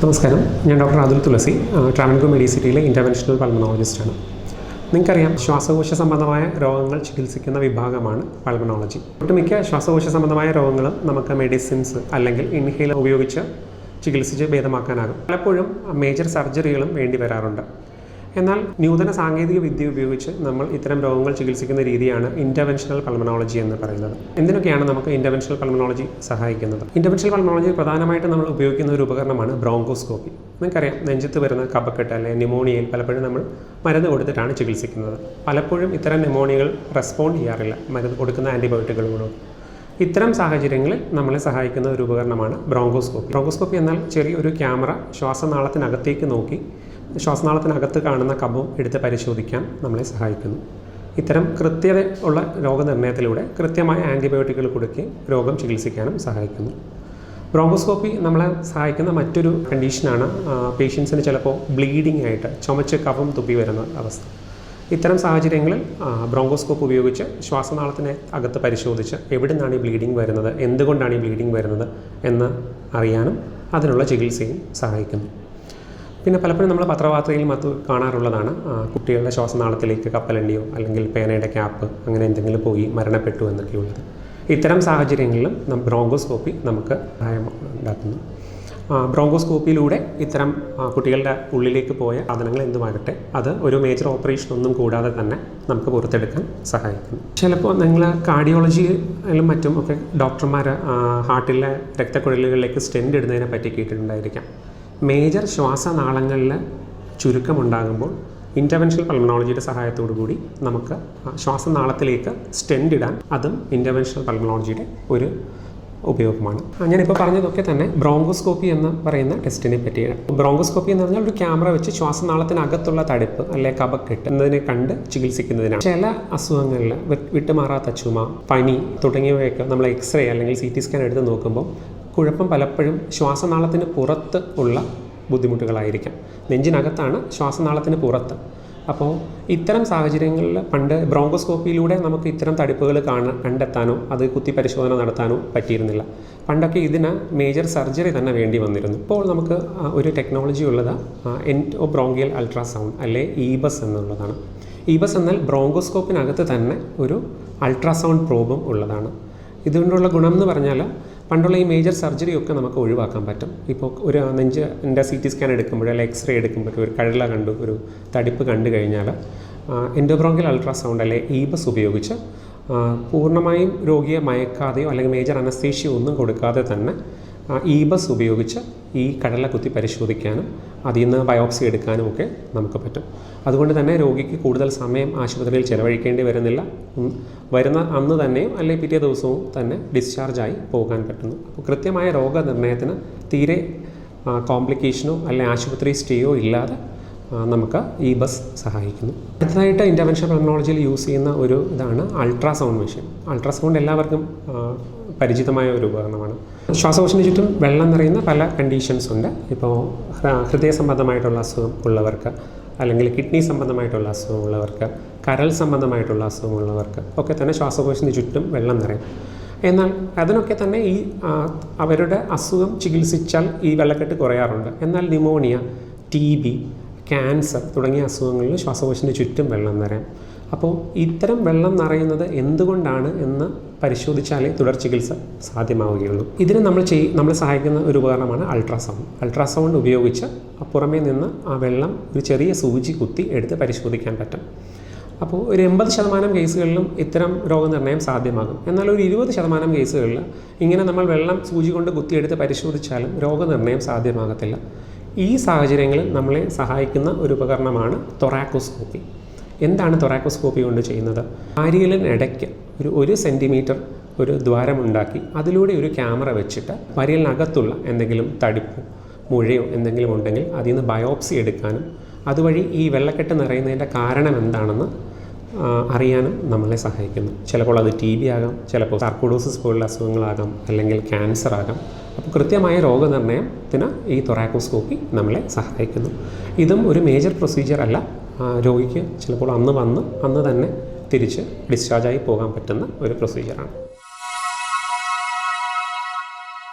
നമസ്കാരം. ഞാൻ ഡോക്ടർ അതുൽ തുളസി ട്രാവൻകൂർ മെഡിസിറ്റിയിലെ ഇന്റർവെൻഷണൽ പൾമണോളജിസ്റ്റാണ് നിങ്ങൾക്കറിയാം ശ്വാസകോശ സംബന്ധമായ രോഗങ്ങൾ ചികിത്സിക്കുന്ന വിഭാഗമാണ് പൾമണോളജി ഒട്ടുമിക്ക ശ്വാസകോശ സംബന്ധമായ രോഗങ്ങളും നമുക്ക് മെഡിസിൻസ് അല്ലെങ്കിൽ ഇൻഹേലർ ഉപയോഗിച്ച് ചികിത്സിച്ച് ഭേദമാക്കാനാകും. പലപ്പോഴും മേജർ സർജറികളും വേണ്ടി വരാറുണ്ട്. എന്നാൽ നൂതന സാങ്കേതിക വിദ്യ ഉപയോഗിച്ച് നമ്മൾ ഇത്തരം രോഗങ്ങൾ ചികിത്സിക്കുന്ന രീതിയാണ് ഇന്റർവെൻഷണൽ പൾമനോളജി എന്ന് പറയുന്നത്. എന്തിനൊക്കെയാണ് നമുക്ക് ഇന്റർവെൻഷണൽ പൾമനോളജി സഹായിക്കുന്നത്? ഇന്റർവെൻഷണൽ പൾമനോളജി പ്രധാനമായിട്ട് നമ്മൾ ഉപയോഗിക്കുന്ന ഒരു ഉപകരണമാണ് ബ്രോങ്കോസ്കോപ്പി നിങ്ങൾക്കറിയാം നെഞ്ചത്ത് വരുന്ന കഫക്കെട്ട് അല്ലെങ്കിൽ ന്യൂമോണിയയിൽ പലപ്പോഴും നമ്മൾ മരുന്ന് കൊടുത്തിട്ടാണ് ചികിത്സിക്കുന്നത്. പലപ്പോഴും ഇത്തരം ന്യൂമോണിയകൾ റെസ്പോണ്ട് ചെയ്യാറില്ല മരുന്ന് കൊടുക്കുന്ന ആന്റിബയോട്ടിക്കുകളോട് ഇത്തരം സാഹചര്യങ്ങളിൽ നമ്മളെ സഹായിക്കുന്ന ഒരു ഉപകരണമാണ് ബ്രോങ്കോസ്കോപ്പി ബ്രോങ്കോസ്കോപ്പി എന്നാൽ ചെറിയൊരു ക്യാമറ ശ്വാസനാളത്തിനകത്തേക്ക് നോക്കി ശ്വാസനാളത്തിനകത്ത് കാണുന്ന കഫം എടുത്ത് പരിശോധിക്കാൻ നമ്മളെ സഹായിക്കുന്നു. ഇത്തരം കൃത്യത ഉള്ള രോഗനിർണയത്തിലൂടെ കൃത്യമായ ആന്റിബയോട്ടിക്കുകൾ കൊടുക്കി രോഗം ചികിത്സിക്കാനും സഹായിക്കുന്നു. ബ്രോങ്കോസ്കോപ്പി നമ്മളെ സഹായിക്കുന്ന മറ്റൊരു കണ്ടീഷനാണ് പേഷ്യൻസിന് ചിലപ്പോൾ ബ്ലീഡിംഗ് ആയിട്ട് ചുമച്ച് കഫം തുപ്പി വരുന്ന അവസ്ഥ. ഇത്തരം സാഹചര്യങ്ങളിൽ ബ്രോങ്കോസ്കോപ്പ് ഉപയോഗിച്ച് ശ്വാസനാളത്തിനെ അകത്ത് പരിശോധിച്ച് എവിടെ നിന്നാണ് ഈ ബ്ലീഡിംഗ് വരുന്നത് എന്തുകൊണ്ടാണ് ഈ ബ്ലീഡിംഗ് വരുന്നത് എന്ന് അറിയാനും അതിനുള്ള ചികിത്സയും സഹായിക്കുന്നു. പിന്നെ പലപ്പോഴും നമ്മൾ പത്രവാർത്തയിൽ മറ്റു കാണാറുള്ളതാണ്. കുട്ടികളുടെ ശ്വാസനാളത്തിലേക്ക് കപ്പലണ്ടിയോ അല്ലെങ്കിൽ പേനയുടെ ക്യാപ്പ് അങ്ങനെ എന്തെങ്കിലും പോയി മരണപ്പെട്ടു എന്നൊക്കെയുള്ളത്. ഇത്തരം സാഹചര്യങ്ങളിലും ബ്രോങ്കോസ്കോപ്പി നമുക്ക് ഉണ്ടാക്കുന്നു. ബ്രോങ്കോസ്കോപ്പിയിലൂടെ ഇത്തരം കുട്ടികളുടെ ഉള്ളിലേക്ക് പോയ സാധനങ്ങൾ എന്തുമാകട്ടെ അത് ഒരു മേജർ ഓപ്പറേഷൻ ഒന്നും കൂടാതെ തന്നെ നമുക്ക് പുറത്തെടുക്കാൻ സഹായിക്കും ചിലപ്പോൾ നിങ്ങൾ കാർഡിയോളജിയിലും മറ്റും ഒക്കെ ഡോക്ടർമാർ ഹാർട്ടിലെ രക്തക്കുഴലുകളിലേക്ക് സ്റ്റെൻഡ് ഇടുന്നതിനെ പറ്റി കേട്ടിട്ടുണ്ടായിരിക്കാം. മേജർ ശ്വാസനാളങ്ങളിൽ ചുരുക്കമുണ്ടാകുമ്പോൾ ഇന്റർവെൻഷണൽ പൾമണോളജിയുടെ സഹായത്തോടു കൂടി നമുക്ക് ശ്വാസനാളത്തിലേക്ക് സ്റ്റെൻഡ് ഇടാൻ അതും ഇന്റർവെൻഷണൽ പൾമണോളജിയുടെ ഒരു ഉപയോഗമാണ്. ഞാനിപ്പോൾ പറഞ്ഞതൊക്കെ തന്നെ ബ്രോങ്കോസ്കോപ്പി എന്ന് പറയുന്ന ടെസ്റ്റിനെ പറ്റിയാണ്. ബ്രോങ്കോസ്കോപ്പി എന്ന് പറഞ്ഞാൽ ഒരു ക്യാമറ വെച്ച് ശ്വാസനാളത്തിനകത്തുള്ള തടുപ്പ് അല്ലെ കപക്കെട്ട് എന്നതിനെ കണ്ട് ചികിത്സിക്കുന്നതിനാണ്. ചില അസുഖങ്ങളിൽ വിട്ടുമാറാത്ത ചുമ പനി തുടങ്ങിയവയൊക്കെ നമ്മൾ എക്സ്റേ അല്ലെങ്കിൽ സി ടി സ്കാൻ എടുത്ത് നോക്കുമ്പോൾ കുഴപ്പം പലപ്പോഴും ശ്വാസനാളത്തിന് പുറത്ത് ഉള്ള ബുദ്ധിമുട്ടുകളായിരിക്കാം. നെഞ്ചിനകത്താണ് ശ്വാസനാളത്തിന് പുറത്ത്. അപ്പോൾ ഇത്തരം സാഹചര്യങ്ങളിൽ പണ്ട് ബ്രോങ്കോസ്കോപ്പിയിലൂടെ നമുക്ക് ഇത്തരം തടിപ്പുകൾ കാണാൻ കണ്ടെത്താനോ അത് കുത്തി പരിശോധന നടത്താനോ പറ്റിയിരുന്നില്ല. പണ്ടൊക്കെ ഇതിന് മേജർ സർജറി തന്നെ വേണ്ടി വന്നിരുന്നു. ഇപ്പോൾ നമുക്ക് ഒരു ടെക്നോളജി ഉള്ളത് എൻഡോ ബ്രോങ്കിയൽ അൾട്രാസൗണ്ട് അല്ലെ ഈബസ് എന്നുള്ളതാണ്. ഈബസ് എന്നാൽ ബ്രോങ്കോസ്കോപ്പിനകത്ത് തന്നെ ഒരു അൾട്രാസൗണ്ട് പ്രോബും ഉള്ളതാണ്. ഇതുകൊണ്ടുള്ള ഗുണം എന്ന് പറഞ്ഞാൽ പണ്ടുള്ള ഈ മേജർ സർജറി ഒക്കെ നമുക്ക് ഒഴിവാക്കാൻ പറ്റും. ഇപ്പോൾ ഒരു നെഞ്ചിന്റെ സി ടി സ്കാൻ എടുക്കുമ്പോൾ അല്ലെങ്കിൽ എക്സ്റേ എടുക്കുമ്പോൾ ഒരു കഴല കണ്ടു ഒരു തടിപ്പ് കണ്ടു കഴിഞ്ഞാൽ എൻഡോബ്രോങ്കിൽ അൾട്രാസൗണ്ട് അല്ലെങ്കിൽ ഈബസ് ഉപയോഗിച്ച് പൂർണമായും രോഗിയെ മയക്കാതെയോ അല്ലെങ്കിൽ മേജർ അനസ്തേഷ്യ ഒന്നും കൊടുക്കാതെ തന്നെ ഈബസ് ഉപയോഗിച്ച് ഈ കടല കുത്തി പരിശോധിക്കാനും അതിൽ നിന്ന് ബയോപ്സി എടുക്കാനും ഒക്കെ നമുക്ക് പറ്റും. അതുകൊണ്ട് തന്നെ രോഗിക്ക് കൂടുതൽ സമയം ആശുപത്രിയിൽ ചിലവഴിക്കേണ്ടി വരുന്നില്ല. വരുന്ന അന്ന് തന്നെയും അല്ലെങ്കിൽ പിറ്റേ ദിവസവും തന്നെ ഡിസ്ചാർജായി പോകാൻ പറ്റുന്നു. അപ്പോൾ കൃത്യമായ രോഗനിർണയത്തിന് തീരെ കോംപ്ലിക്കേഷനോ അല്ലെങ്കിൽ ആശുപത്രി സ്റ്റേയോ ഇല്ലാതെ നമുക്ക് ഈ ബസ് സഹായിക്കുന്നു. അടുത്തതായിട്ട് ഇന്റർവെൻഷൻ ടെക്നോളജിയിൽ യൂസ് ചെയ്യുന്ന ഒരു ഇതാണ് അൾട്രാസൗണ്ട് മെഷീൻ അൾട്രാസൗണ്ട് എല്ലാവർക്കും പരിചിതമായ ഒരു ഉപകരണമാണ്. ശ്വാസകോശത്തിന് ചുറ്റും വെള്ളം നിറയുന്ന പല കണ്ടീഷൻസ് ഉണ്ട്. ഇപ്പോൾ ഹൃദയ സംബന്ധമായിട്ടുള്ള അസുഖം ഉള്ളവർക്ക് അല്ലെങ്കിൽ കിഡ്നി സംബന്ധമായിട്ടുള്ള അസുഖം ഉള്ളവർക്ക് കരൾ സംബന്ധമായിട്ടുള്ള അസുഖം ഉള്ളവർക്ക് ഒക്കെ തന്നെ ശ്വാസകോശത്തിന് ചുറ്റും വെള്ളം നിറയും. എന്നാൽ അതിനൊക്കെ തന്നെ ഈ അവരുടെ അസുഖം ചികിത്സിച്ചാൽ ഈ വെള്ളക്കെട്ട് കുറയാറുണ്ട്. എന്നാൽ ന്യൂമോണിയ ടി ബി ക്യാൻസർ തുടങ്ങിയ അസുഖങ്ങളിൽ ശ്വാസകോശത്തിന് ചുറ്റും വെള്ളം നിറയാം. അപ്പോൾ ഇത്തരം വെള്ളം നിറയുന്നത് എന്തുകൊണ്ടാണ് എന്ന് പരിശോധിച്ചാലേ തുടർ ചികിത്സ സാധ്യമാവുകയുള്ളൂ. ഇതിന് നമ്മൾ ചെയ് നമ്മൾ സഹായിക്കുന്ന ഒരു ഉപകരണമാണ് അൾട്രാസൗണ്ട്. അൾട്രാസൗണ്ട് ഉപയോഗിച്ച് പുറമേ നിന്ന് ആ വെള്ളം ഒരു ചെറിയ സൂചി കുത്തി എടുത്ത് പരിശോധിക്കാൻ പറ്റും. അപ്പോൾ ഒരു എൺപത് ശതമാനം കേസുകളിലും ഇത്തരം രോഗനിർണയം സാധ്യമാകും. എന്നാൽ ഒരു ഇരുപത് ശതമാനം കേസുകളിൽ ഇങ്ങനെ നമ്മൾ വെള്ളം സൂചി കൊണ്ട് കുത്തിയെടുത്ത് പരിശോധിച്ചാലും രോഗനിർണയം സാധ്യമാകത്തില്ല. ഈ സാഹചര്യങ്ങളിൽ നമ്മളെ സഹായിക്കുന്ന ഒരു ഉപകരണമാണ് തൊറാക്കോസ്കോപ്പി. എന്താണ് തൊറാക്കോസ്കോപ്പി കൊണ്ട് ചെയ്യുന്നത്? വാരിയലിനിടയ്ക്ക് ഒരു ഒരു സെന്റിമീറ്റർ ഒരു ദ്വാരമുണ്ടാക്കി അതിലൂടെ ഒരു ക്യാമറ വെച്ചിട്ട് വരിയലിനകത്തുള്ള എന്തെങ്കിലും തടിപ്പോ മുഴയോ എന്തെങ്കിലും ഉണ്ടെങ്കിൽ അതിൽ നിന്ന് ബയോപ്സി എടുക്കാനും അതുവഴി ഈ വെള്ളക്കെട്ട് നിറയുന്നതിന്റെ കാരണം എന്താണെന്ന് അറിയാനും നമ്മളെ സഹായിക്കുന്നു. ചിലപ്പോൾ അത് ടി ബി ആകാം ചിലപ്പോൾ സർക്കുഡോസിസ് പോലുള്ള അസുഖങ്ങളാകാം അല്ലെങ്കിൽ ക്യാൻസർ ആകാം. അപ്പോൾ കൃത്യമായ രോഗനിർണയത്തിന് ഈ തൊറാക്കോസ്കോപ്പി നമ്മളെ സഹായിക്കുന്നു. ഇതും ഒരു മേജർ പ്രൊസീജിയർ അല്ല. രോഗിക്ക് ചിലപ്പോൾ അന്ന് വന്ന് അന്ന് തന്നെ തിരിച്ച് ഡിസ്ചാർജായി പോകാൻ പറ്റുന്ന ഒരു പ്രൊസീജിയറാണ്